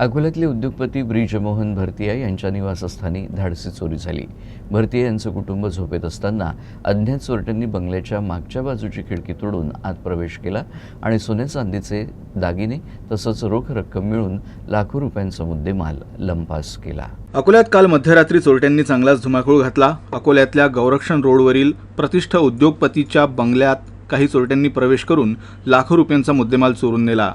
अकोल्यातले उद्योगपती ब्रिजमोहन भरतिया यांच्या निवासस्थानी धाडसी चोरी झाली. भरतिया यांचं कुटुंब झोपेत असताना अज्ञात चोरट्यांनी बंगल्याच्या मागच्या बाजूची खिडकी तोडून आत प्रवेश केला आणि सोन्या चांदीचे दागिने तसंच रोख रक्कम मिळून लाखो रुपयांचा मुद्देमाल लंपास केला. अकोल्यात काल मध्यरात्री चोरट्यांनी चांगलाच धुमाकूळ घातला. अकोल्यातल्या गौरक्षण रोडवरील प्रतिष्ठ उद्योगपतीच्या बंगल्यात काही चोरट्यांनी प्रवेश करून लाखो रुपयांचा मुद्देमाल चोरून नेला.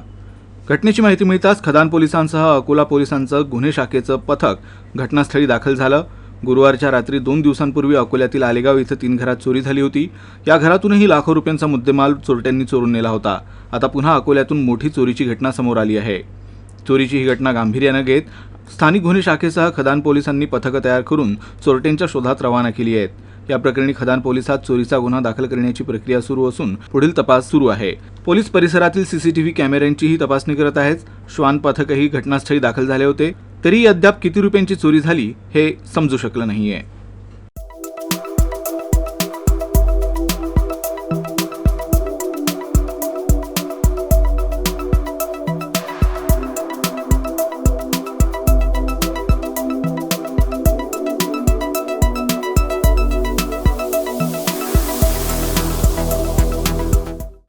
घटनेची माहिती मिळताच खदान पोलिसांसह अकोला पोलिसांचं गुन्हे शाखेचं पथक घटनास्थळी दाखल झालं. गुरुवारच्या रात्री दोन दिवसांपूर्वी अकोल्यातील आलेगाव इथं तीन घरात चोरी झाली होती. या घरातूनही लाखो रुपयांचा मुद्देमाल चोरट्यांनी चोरून नेला होता. आता पुन्हा अकोल्यातून मोठी चोरीची घटना समोर आली आहे. चोरीची ही घटना गांभीर्यानं घेत स्थानिक गुन्हे शाखेसह खदान पोलिसांनी पथकं तयार करून चोरट्यांच्या शोधात रवाना केली आहेत. या प्रकरणी खदान पोलिसात चोरीचा गुन्हा दाखल करण्याची प्रक्रिया सुरू असून पुढील तपास सुरू आहे. पोलीस परिसरातील सीसीटीव्ही कॅमेऱ्यांचीही तपासणी करत आहेत. श्वान पथकही घटनास्थळी दाखल झाले होते. तरी अद्याप किती रुपयांची चोरी झाली हे समजू शकलं नाहीये.